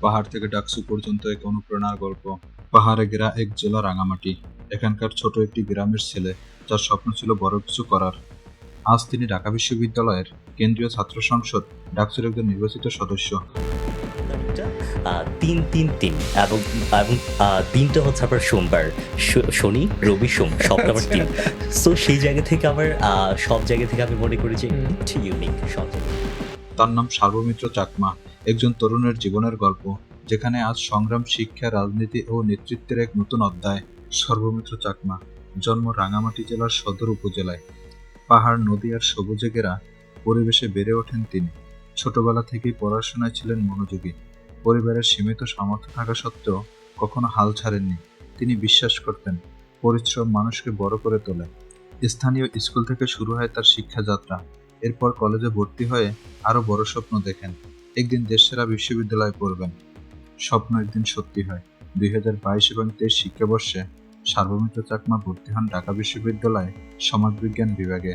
পাহাড় থেকে ডাকসু পর্যন্ত এক অনুপ্রেরণার গল্প। পাহাড়ে ঘেরা এক জেলা রাঙামাটি এখানকার ছোট একটি গ্রামের ছেলে যার স্বপ্ন ছিল বড় কিছু করার। আজ তিনি ঢাকা বিশ্ববিদ্যালয়ের কেন্দ্রীয় ছাত্র সংসদ ডাকসুর একজন নির্বাচিত সদস্য। আহ, তিন তিন তিন এবং এবং দিনটা হচ্ছে আপনার সোমবার। শনি রবি সোম সপ্তাহ আমার তিন। সো সেই জায়গা থেকে আমার আহ, সব জায়গা থেকে আমি মনে করি যে ইউনিক সব তার নাম সার্বমিত্র চাকমা। একজন তরুণের জীবনের গল্প, যেখানে আজ সংগ্রাম, শিক্ষা, রাজনীতি ও নেতৃত্বের এক নতুন অধ্যায়, সর্বমিত্র চাকমা, জন্ম রাঙামাটি জেলার সদর উপজেলায়। পাহাড়, নদী আর সবুজে ঘেরা পরিবেশে বেড়ে ওঠেন তিনি। ছোটবেলা থেকেই পড়াশোনায় ছিলেন মনোযোগী। পরিবারের সীমিত সামর্থ্য থাকা সত্ত্বেও কখনো হাল ছাড়েননি। তিনি বিশ্বাস করতেন, পরিশ্রম মানুষকে বড় করে তোলে। স্থানীয় স্কুল থেকে শুরু হয় তার শিক্ষাযাত্রা। এরপর কলেজে ভর্তি হয়ে আরও বড় স্বপ্ন দেখেন। একদিন দেশসেরা বিশ্ববিদ্যালয়ে পড়বেন। স্বপ্ন একদিন সত্যি হয়। দুই হাজার বাইশ এবং তেইশ শিক্ষাবর্ষে সার্বমিত্র চাকমা ভর্তি হন ঢাকা বিশ্ববিদ্যালয়ে সমাজবিজ্ঞান বিভাগে।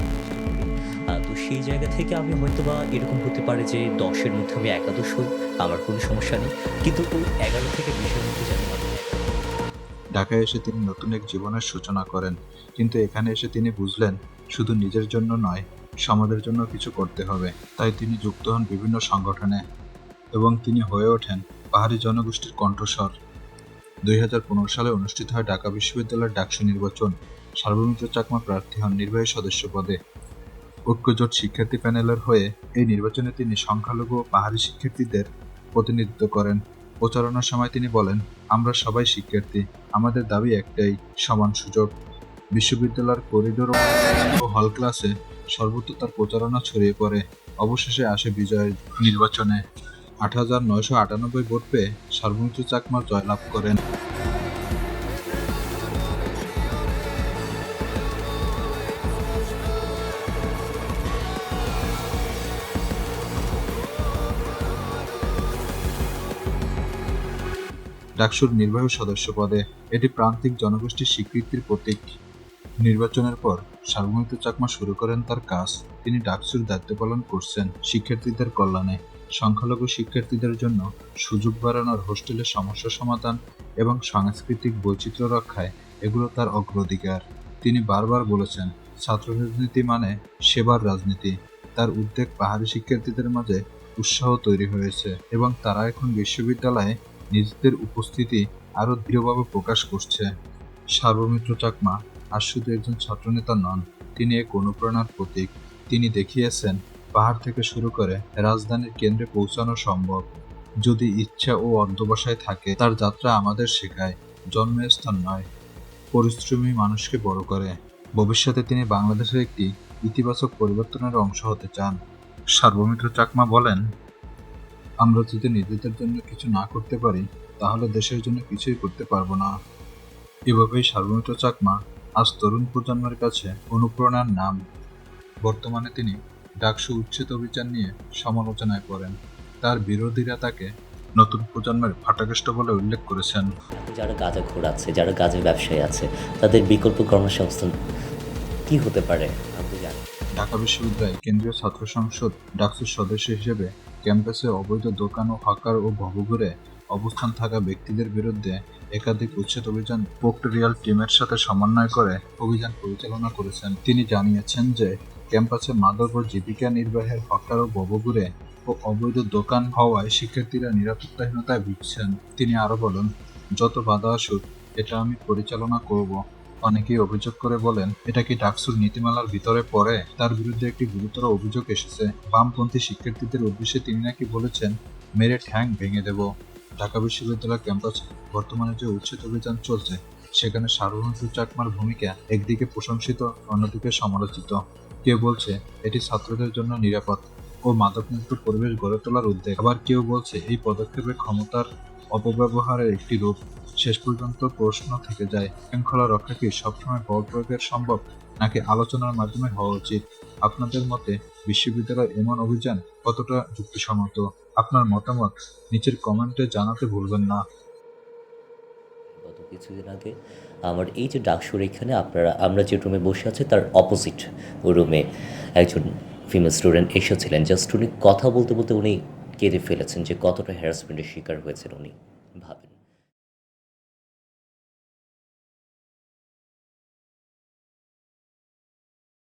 তো সেই জায়গা থেকে আমি হয়তো বা এরকম হতে পারে যে দশের মধ্যে আমি একাদশ হই আমার কোনো সমস্যা নেই। কিন্তু ওই এগারো থেকে বিশের মধ্যে জানি ঢাকায় এসে তিনি নতুন এক জীবনের সূচনা করেন। কিন্তু এখানে এসে তিনি বুঝলেন শুধু নিজের জন্য নয় সমাজের জন্য কিছু করতে হবে। তাই তিনি যুক্ত হন বিভিন্ন সংগঠনে এবং তিনি হয়ে ওঠেন পাহাড়ি জনগোষ্ঠীর কণ্ঠস্বর। দুই হাজার পনেরো সালে অনুষ্ঠিত হয় ঢাকা বিশ্ববিদ্যালয়ের ডাকসু নির্বাচন। সার্বভৌমিত্র চাকমা প্রার্থী হন নির্বাহী সদস্য পদে। ঐক্যজোট শিক্ষার্থী প্যানেলের হয়ে এই নির্বাচনে তিনি সংখ্যালঘু ও পাহাড়ি শিক্ষার্থীদের প্রতিনিধিত্ব করেন। প্রচারণার সময় তিনি বলেন, আমরা সবাই শিক্ষার্থী, আমাদের দাবি একটাই, সমান সুযোগ। বিশ্ববিদ্যালয়ের করিডোর ও হল ক্লাসে সর্বত্র তার প্রচারণা ছড়িয়ে পড়ে। অবশেষে আসে বিজয়ের নির্বাচনে। আট হাজার নয়শো আটানব্বই ভোট পেয়ে সর্বোচ্চ চাকমা জয়লাভ করেন। ডাকসুর নির্বাহী সদস্য পদে এটি প্রান্তিক জনগোষ্ঠীর স্বীকৃতির প্রতীক। নির্বাচনের পর সার্বমিত্র চাকমা শুরু করেন তার কাজ। তিনি ডাকসুর দায়িত্ব পালন করছেন শিক্ষার্থীদের কল্যাণে। সংখ্যালঘু শিক্ষার্থীদের জন্য সুযোগ বাড়ানোর হোস্টেলের সমস্যা সমাধান এবং সাংস্কৃতিক বৈচিত্র্য রক্ষায় এগুলো তার অগ্রাধিকার। তিনি বারবার বলেছেন ছাত্র রাজনীতি মানে সেবার রাজনীতি। তার উদ্বেগ পাহাড়ি শিক্ষার্থীদের মাঝে উৎসাহ তৈরি হয়েছে এবং তারা এখন বিশ্ববিদ্যালয়ে নিজেদের উপস্থিতি আরও দৃঢ়ভাবে প্রকাশ করছে। সার্বমিত্র চাকমা আর শুধু একজন ছাত্রনেতা নন, তিনি এক অনুপ্রেরণার প্রতীক। তিনি দেখিয়েছেন, পাহাড় থেকে শুরু করে রাজধানীর কেন্দ্রে পৌঁছানো সম্ভব। যদি ইচ্ছা ও অধ্যবসায় থাকে, তার যাত্রা আমাদের শেখায় জন্মের স্থান নয়। পরিশ্রমী মানুষকে বড় করে। ভবিষ্যতে তিনি বাংলাদেশের একটি ইতিবাচক পরিবর্তনের অংশ হতে চান। সার্বমিত্র চাকমা বলেন, আমরা যদি নিজেদের জন্য কিছু না করতে পারি, তাহলে দেশের জন্য কিছুই করতে পারব না। এভাবেই সার্বমিত্র চাকমা তরুণ প্রজন্মের কাছে অনুপ্রেরণার নাম। বর্তমানে তিনি ডাকসু উচ্ছেদ অভিযান নিয়ে সমালোচনায় পড়েন। তার বিরোধীরা তাকে নতুন প্রজন্মের ফাটাকেষ্ট বলে উল্লেখ করেছেন। যারা গাঁজা ঘোরাচ্ছে যারা গাঁজার ব্যবসায়ী আছে তাদের বিকল্প কর্মসংস্থান কি হতে পারে আপনি জানেন। ঢাকা বিশ্ববিদ্যালয় কেন্দ্রীয় ছাত্র সংসদ ডাকসুর সদস্য হিসেবে ক্যাম্পাসে অবৈধ দোকান ও হকার ও ভবঘুরে অবস্থান থাকা ব্যক্তিদের বিরুদ্ধে একাধিক উচ্ছেদ অভিযান প্রক্টোরিয়াল টিমের সাথে সমন্বয় করে অভিযান পরিচালনা করেছেন। তিনি জানিয়েছেন যে, ক্যাম্পাসে মাদক ও জীবিকা নির্বাহের হকার ও ভবঘুরে ও অবৈধ দোকান হওয়ায় শিক্ষার্থীরা নিরাপত্তাহীনতায় ভুগছেন। তিনি আরও বলেন, যত বাধা আসুক, এটা আমি পরিচালনা করব। অনেকেই অভিযোগ করে বলেন, এটা কি ডাকসুর নীতিমালার ভিতরে পড়ে? তার বিরুদ্ধে একটি গুরুতর অভিযোগ এসেছে। বামপন্থী শিক্ষার্থীদের উদ্দেশ্যে তিনি নাকি বলেছেন, মেরে ঠ্যাং ভেঙে দেব ঢাকা বিশ্ববিদ্যালয় ক্যাম্পাস বর্তমানে যে উচ্ছেদ অভিযান চলছে, সেখানে সার্বভৌমত্ব চাকমার ভূমিকা একদিকে প্রশংসিত, অন্যদিকে সমালোচিত। কেউ বলছে, এটি ছাত্রদের জন্য নিরাপদ ও মাদকমুক্ত পরিবেশ গড়ে তোলার উদ্যোগ। আবার কেউ বলছে, এই পদক্ষেপে ক্ষমতার অপব্যবহারের একটি রূপ শেষ পর্যন্ত প্রশ্ন থেকে যায়। শৃঙ্খলা রক্ষা কি সবসময় বল প্রয়োগের সম্ভব নাকি আলোচনার মাধ্যমে হওয়া উচিত? আপনাদের মতে, বিশ্ববিদ্যালয় এমন অভিযান কতটা যুক্তিসম্মত? আপনার মতামত নিচের কমেন্টে জানাতে ভুলবেন না। গত কিছুদিন আগে আমার এই যে ডাকসুর এখানে আপনারা, আমরা যে রুমে বসে আছে তার অপোজিট রুমে একজন ফিমেল স্টুডেন্ট এসেছিলেন। জাস্ট উনি কথা বলতে বলতে উনি কেঁদে ফেলেছেন যে কতটা হ্যারাসমেন্টের শিকার হয়েছেন উনি। ভাবেন।